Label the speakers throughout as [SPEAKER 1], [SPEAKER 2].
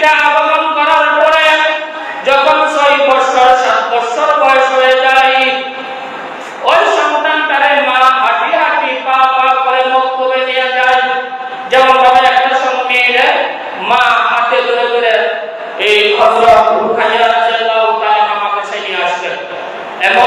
[SPEAKER 1] এটা আবাহন করার পরে যখন ছয় বছর, সাত বছর বয়স হয়ে যায়, ওই সন্তান তার মা হাঁটি হাঁটি পা পা করে মক্তবে নিয়ে যায়। যেমন ভাবে একটা সঙ্গে মা হাতে ধরে ধরে এই হজরত খাজা রাজিয়াল্লাহু তাআলা আমাকে সেই নিয়ে আসলেন এবং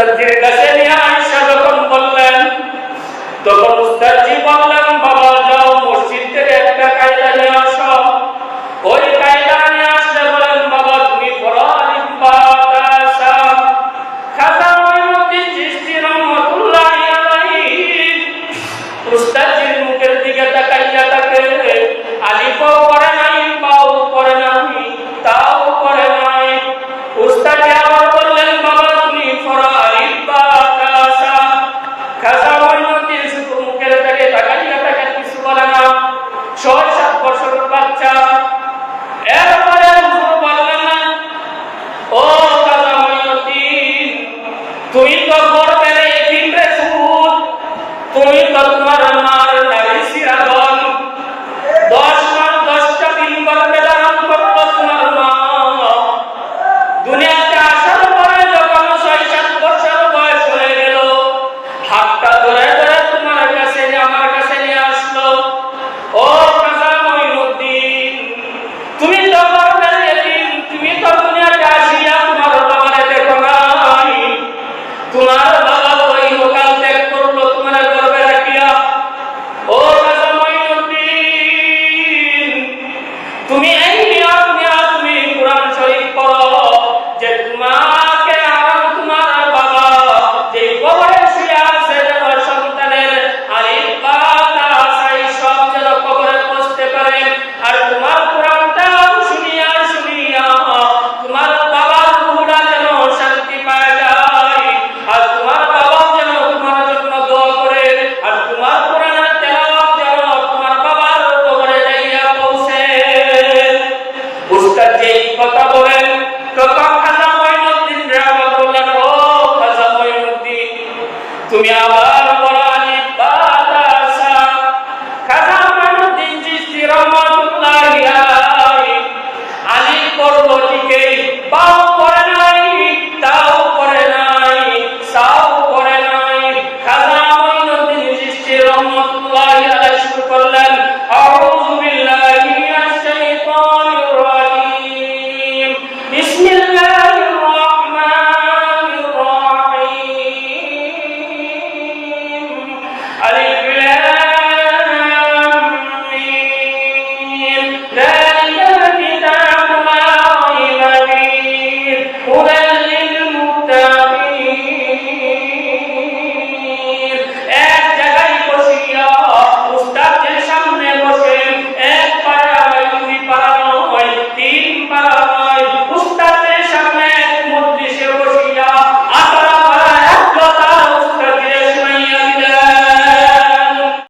[SPEAKER 1] Entonces, তুমি तुम्ही आवाज Aleluia.